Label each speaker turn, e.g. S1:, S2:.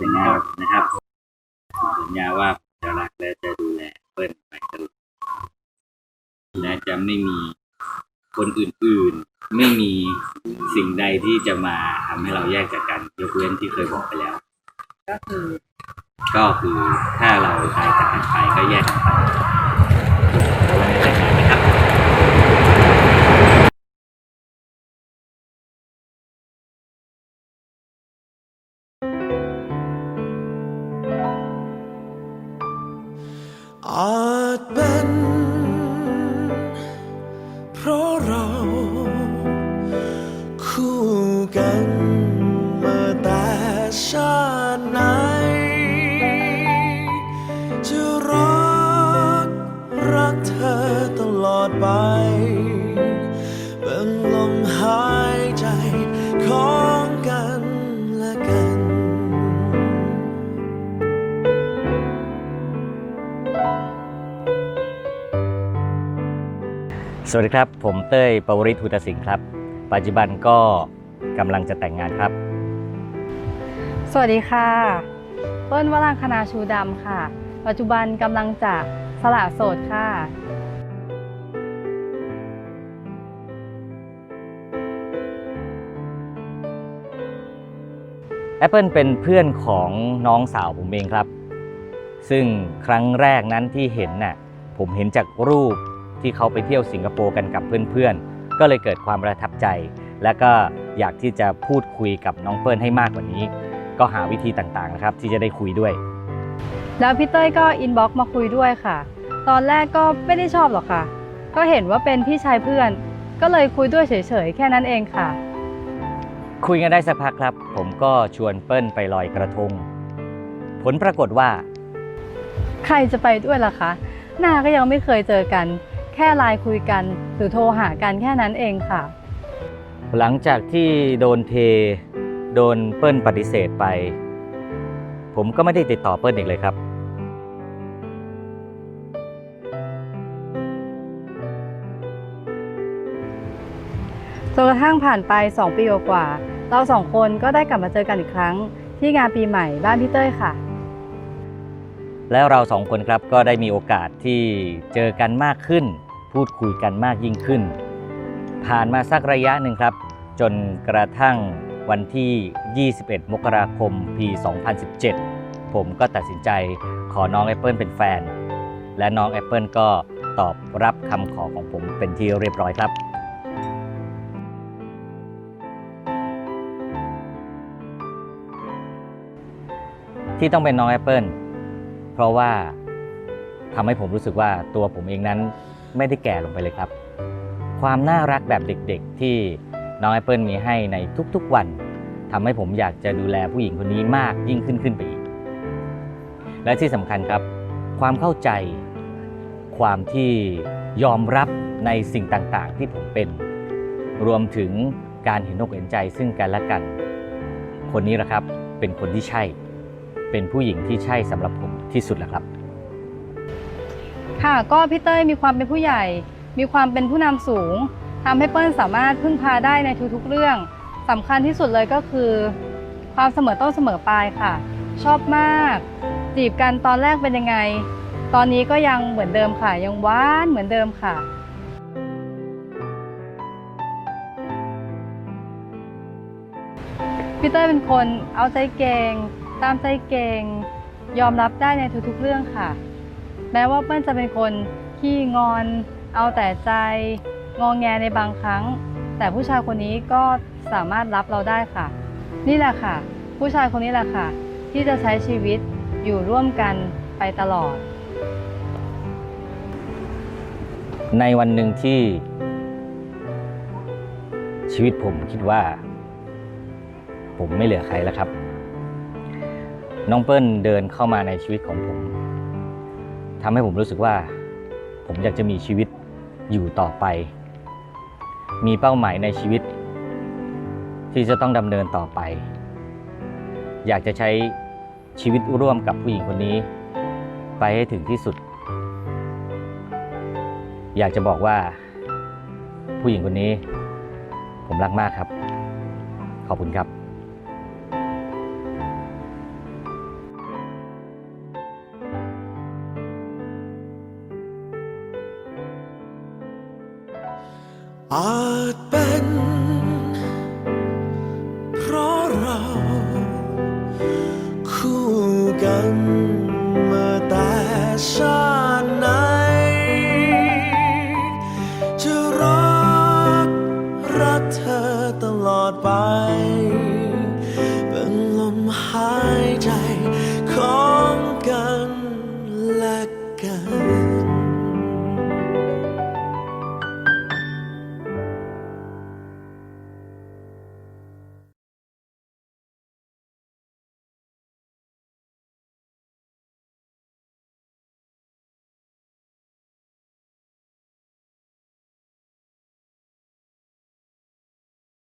S1: สัญญานะครับสัญญาว่าจะรักและจะดูแลเปิ้ลไปตลอดและจะไม่มีคนอื่นๆ ไม่มีสิ่งใดที่จะมาทำให้เราแยกจากกันยกเว้นที่เคยบอกไปแล้ว
S2: ก็คือ
S1: ก็คือถ้าเราตายจากกันไปก็แยกกันไป
S3: อาจเป็น เพราะเราคู่กันมาแต่ชาติไหน จะรัก รักเธอตลอดไป
S4: สวัสดีครับ ผมเต้ยปวริศหุตสิงห์ครับ ปัจจุบันก็กำลังจะแต่งงานครับ
S2: สวัสดีค่ะเปิ้ลวรังคณาชูดำค่ะ ปัจจุบันกำลังจะสละโสดค่ะ
S4: แอปเปิลเป็นเพื่อนของน้องสาวผมเองครับ ซึ่งครั้งแรกนั้นที่เห็นน่ะผมเห็นจากรูป ที่เขาไปเที่ยวสิงคโปร์กันกับเพื่อนๆ ก็เลยเกิดความประทับใจ และก็อยากที่จะพูดคุยกับน้องเปิ้ลให้มากกว่านี้ ก็หาวิธีต่างๆนะครับที่จะได้คุยด้วย
S2: แล้วพี่เต้ยก็อินบ็อกซ์มาคุยด้วยค่ะ ตอนแรกก็ไม่ได้ชอบหรอกค่ะ ก็เห็นว่าเป็นพี่ชายเพื่อน ก็เลยคุยด้วยเฉยๆ แค่นั้นเองค่ะ
S4: คุยกันได้สักพักครับ ผมก็ชวนเปิ้ลไปลอยกระทง ผลปรากฏว่า
S2: ใครจะไปด้วยล่ะคะ หน้าก็ยังไม่เคยเจอกัน แค่ไลน์คุยกัน หรือโทรหากันแค่นั้นเองค่ะ
S4: หลังจากที่โดนเท โดนเปิ้ลปฏิเสธไป ผมก็ไม่ได้ติดต่อเปิ้ลอีกเลยครับ
S2: จนกระทั่งผ่านไป 2 ปีกว่าๆเราสองคนก็ได้กลับมาเจอกันอีกครั้ง ที่งานปีใหม่บ้านพี่เต้ยค่ะ
S4: แล้วเราสองคนครับก็ได้มีโอกาสที่เจอกันมากขึ้น พูดคุยกันมากยิ่งขึ้น ผ่านมาสักระยะหนึ่งครับ จนกระทั่งวันที่ 21 มกราคม ปี 2017 ผมก็ตัดสินใจขอน้องแอปเปิลเป็นแฟน และน้องแอปเปิลก็ตอบรับคำขอของผมเป็นที่เรียบร้อยครับที่ต้องเป็นน้องแอปเปิลเพราะว่าทำให้ผมรู้สึกว่าตัวผมเองนั้น ไม่ได้แก่ลงไปเลยครับ ความน่ารักแบบเด็กๆ ที่น้องแอปเปิลมีให้ในทุกๆวันทำให้ผมอยากจะดูแลผู้หญิงคนนี้มากยิ่งขึ้นขึ้นไปอีก และที่สำคัญครับ ความเข้าใจ ความที่ยอมรับในสิ่งต่างๆ ที่ผมเป็น รวมถึงการเห็นอกเห็นใจซึ่งกันและกัน คนนี้แหละครับเป็นคนที่ใช่ เป็นผู้หญิงที่ใช่สำหรับผมที่สุดแล้วครับ
S2: ค่ะก็พี่เต้ยมีความเป็นผู้ใหญ่ มีความเป็นผู้นำสูงทำให้เปิ้ลสามารถพึ่งพาได้ในทุกๆเรื่องสำคัญที่สุดเลยก็คือ ความเสมอต้นเสมอปลายค่ะ ชอบมาก จีบกันตอนแรกเป็นยังไง ตอนนี้ก็ยังเหมือนเดิมค่ะ ยังหวานเหมือนเดิมค่ะพี่เต้ยเป็นคนเอาใจเก่ง ตามใจเก่ง ยอมรับได้ในทุกๆเรื่องค่ะ แม้ว่าเปิ้ลจะเป็นคนขี้งอน เอาแต่ใจ งองแงในบางครั้ง แต่ผู้ชายคนนี้ก็สามารถรับเราได้ค่ะ นี่แหละค่ะ ผู้ชายคนนี้แหละค่ะ ที่จะใช้ชีวิตอยู่ร่วมกันไปตลอด
S4: ในวันหนึ่งที่ ชีวิตผมคิดว่า ผมไม่เหลือใครแล้วครับ น้องเปิ้ลเดินเข้ามาในชีวิตของผม ทำให้ผมรู้สึกว่า ผมอยากจะมีชีวิตอยู่ต่อไป มีเป้าหมายในชีวิต ที่จะต้องดำเนินต่อไป อยากจะใช้ชีวิตร่วมกับผู้หญิงคนนี้ ไปให้ถึงที่สุด อยากจะบอกว่า ผู้หญิงคนนี้ ผมรักมากครับ ขอบคุณครับ
S3: อาจเป็นเพราะเราคู่กันมาแต่ชาติไหน จะรักรักเธอตลอดไป เป็นลมหายใจของกันและกัน